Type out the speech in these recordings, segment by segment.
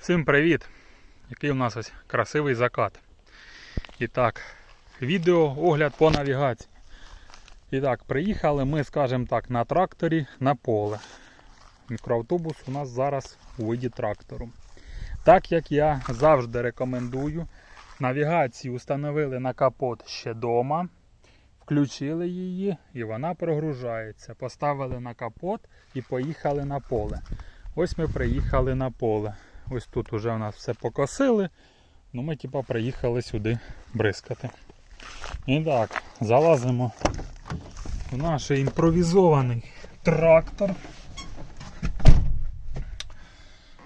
Всім привіт! Який у нас ось красивий закат. І так, відео огляд по навігації. І так, приїхали ми, скажімо так, на тракторі на поле. Мікроавтобус у нас зараз у виді трактору. Так як я завжди рекомендую, навігацію установили на капот ще вдома. Включили її і вона прогружається. Поставили на капот і поїхали на поле. Ось ми приїхали на поле. Ось тут уже у нас все покосили. Ну ми типа приїхали сюди бризкати. І так, залазимо в наш імпровізований трактор.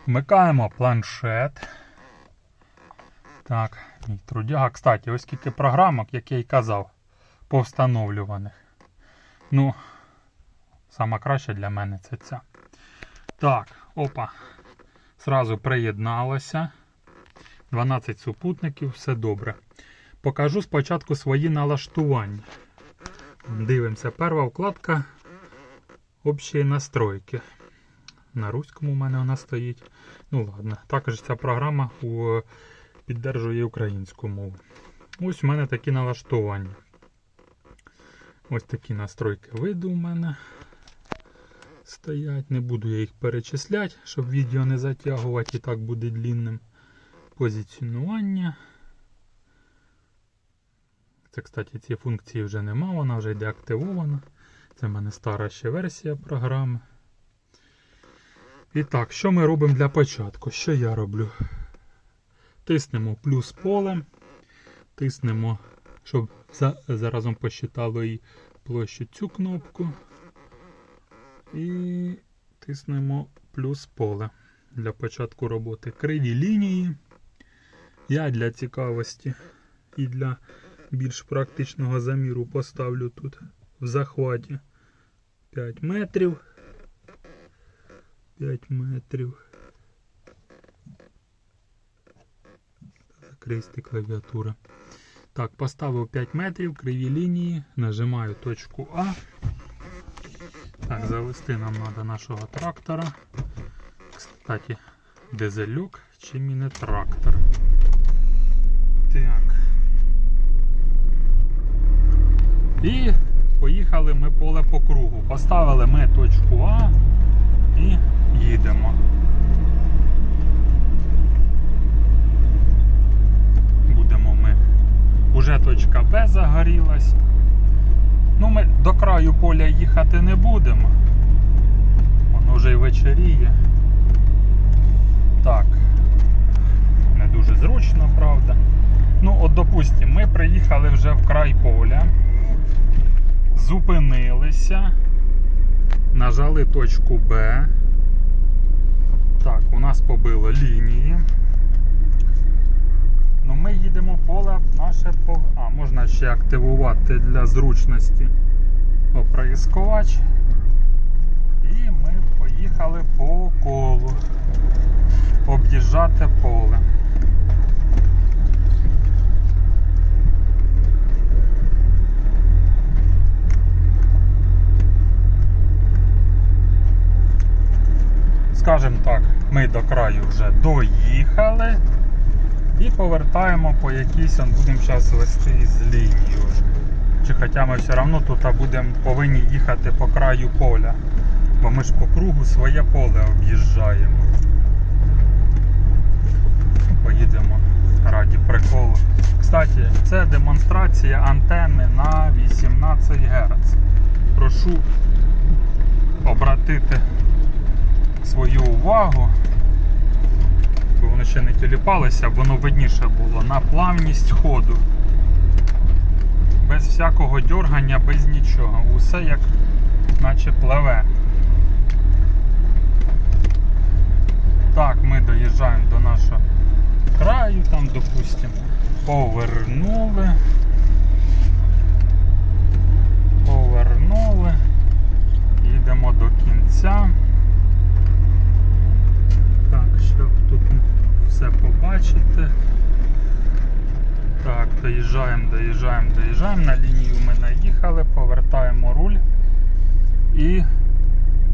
Вмикаємо планшет. Так, мій трудяга. Кстати, ось скільки програмок, як я й казав, повстановлюваних. Ну, сама для мене це ця. Так, опа. Зразу приєдналося. 12 супутників, все добре. Покажу спочатку свої налаштування. Дивимося, перша вкладка Общі настройки. На руському у мене вона стоїть. Ну ладно, також ця програма у- піддержує українську мову. Ось у мене такі налаштування. Ось такі настройки виду у мене стоять. Не буду я їх перечисляти, щоб відео не затягувати і так буде длінним. Позиціонування. Це, кстати, цієї функції вже нема, вона вже йде активована. Це в мене стара ще версія програми. І так, що ми робимо для початку? Що я роблю? Тиснемо плюс поле, тиснемо, щоб за- заразом посчитало і площу цю кнопку. Тиснемо плюс поле для початку роботи. Криві лінії. Я для цікавості і для більш практичного заміру поставлю тут в захваті 5 метрів. 5 метрів. Закристи клавіатура. Так, поставив 5 метрів, криві лінії, нажимаю точку А. Так, завести нам треба нашого трактора. Кстати, дизелюк чи міні-трактор. Так. І поїхали ми поле по кругу. Поставили ми точку А і їдемо. Будемо ми. Уже точка Б загорілась. Ну, ми до краю поля їхати не будемо. Воно вже й вечоріє. Так. Не дуже зручно, правда. Ну, от, допустимо, ми приїхали вже в край поля, зупинилися, нажали точку Б. Так, у нас побило лінії. Ну, ми їдемо поле наше по. Можна ще активувати для зручності оприскувач. І ми поїхали по колу. Об'їжджати поле. Скажем так, ми до краю вже доїхали. І повертаємо по якійсь, будемо зараз вести з лінію. Чи хоча ми все одно тут будемо повинні їхати по краю поля. Бо ми ж по кругу своє поле об'їжджаємо. Поїдемо раді приколу. Кстати, це демонстрація антенни на 18 Гц. Прошу обратити свою увагу бо воно ще не тіліпалося, воно видніше було на плавність ходу. Без всякого дьоргання, без нічого. Усе як наче пливе. Так, ми доїжджаємо до нашого краю, там, допустимо, повернули. Повернули. Їдемо до кінця. Так, щоб тут все побачити. Так, доїжджаємо, доїжджаємо, доїжджаємо. На лінію ми наїхали, повертаємо руль. І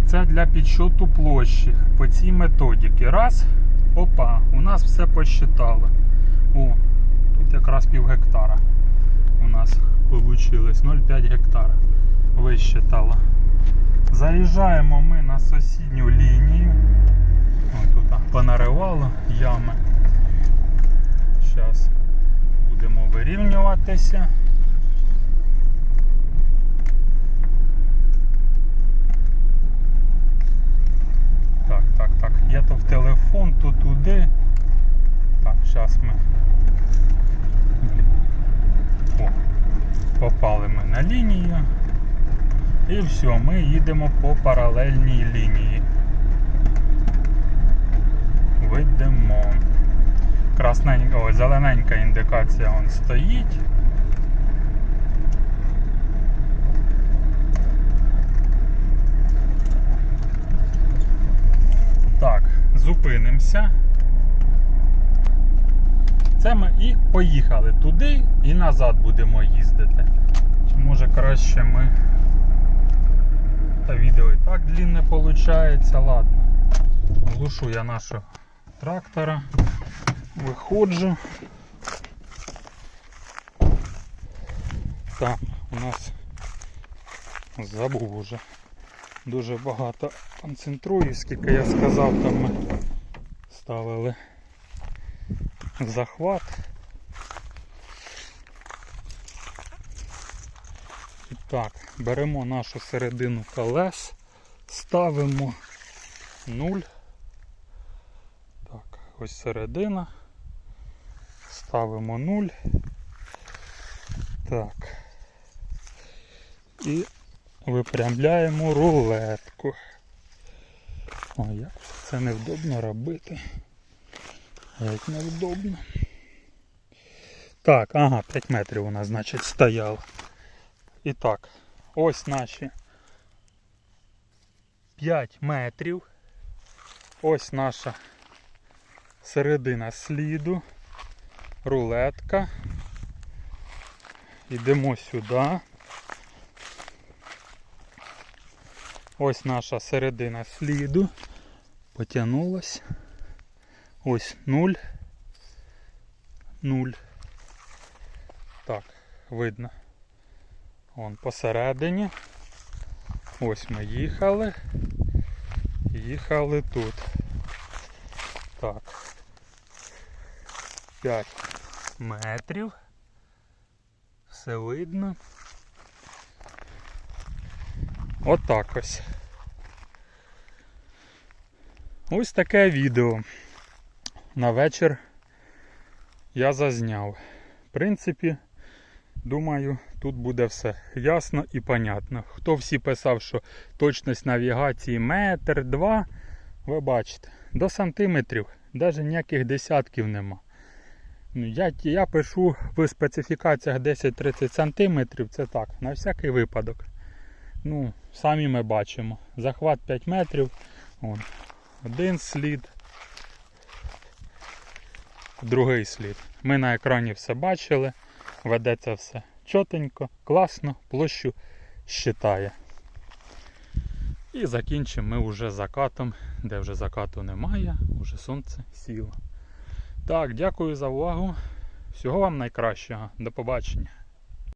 це для підсчоту площі по цій методіки. Раз. Опа, у нас все посчитали. О, тут якраз пів гектара у нас вийшло 0,5 гектара. Висчитала. Заїжджаємо ми на сусідню лінію. Ось тут понаривало ями. Зараз будемо вирівнюватися. Так, так, так. Я то в телефон, то туди. Так, зараз ми. О, попали ми на лінію. І все, ми їдемо по паралельній лінії. Ведемо. Красненька, ой, зелененька індикація он стоїть. Так, зупинимося. Це ми і поїхали туди і назад будемо їздити. Чи може краще ми. Та відео і так длинне виходить, ладно. Глушу я нашого трактора. Виходжу. Там у нас забув уже. Дуже багато концентрую, скільки я сказав, там ми ставили захват. І так, беремо нашу середину колес, ставимо 0. Так, ось середина. Ставимо 0. Так. І випрямляємо рулетку. О, як це невдобно робити. Як невдобно. Так, ага, 5 метрів у нас, значить, стояло. І так, ось наші 5 метрів. Ось наша середина сліду, рулетка. Йдемо сюди. Ось наша середина сліду. Потягнулась. Ось 0. 0. Так, видно. Вон посередині. Ось ми їхали. Їхали тут. Так. 5 метрів. Все видно. Отак ось. Ось таке відео. На вечір я зазняв. В принципі, думаю, тут буде все ясно і понятно. Хто всі писав, що точність навігації метр, два, ви бачите, до сантиметрів, навіть ніяких десятків нема. Я, я пишу в специфікаціях 10-30 сантиметрів, це так, на всякий випадок. Ну, самі ми бачимо. Захват 5 метрів. Вон, один слід. Другий слід. Ми на екрані все бачили. Ведеться все чотенько, класно, площу щитає. І закінчимо ми вже закатом, де вже закату немає, вже сонце сіло. Так, дякую за увагу. Всього вам найкращого. До побачення.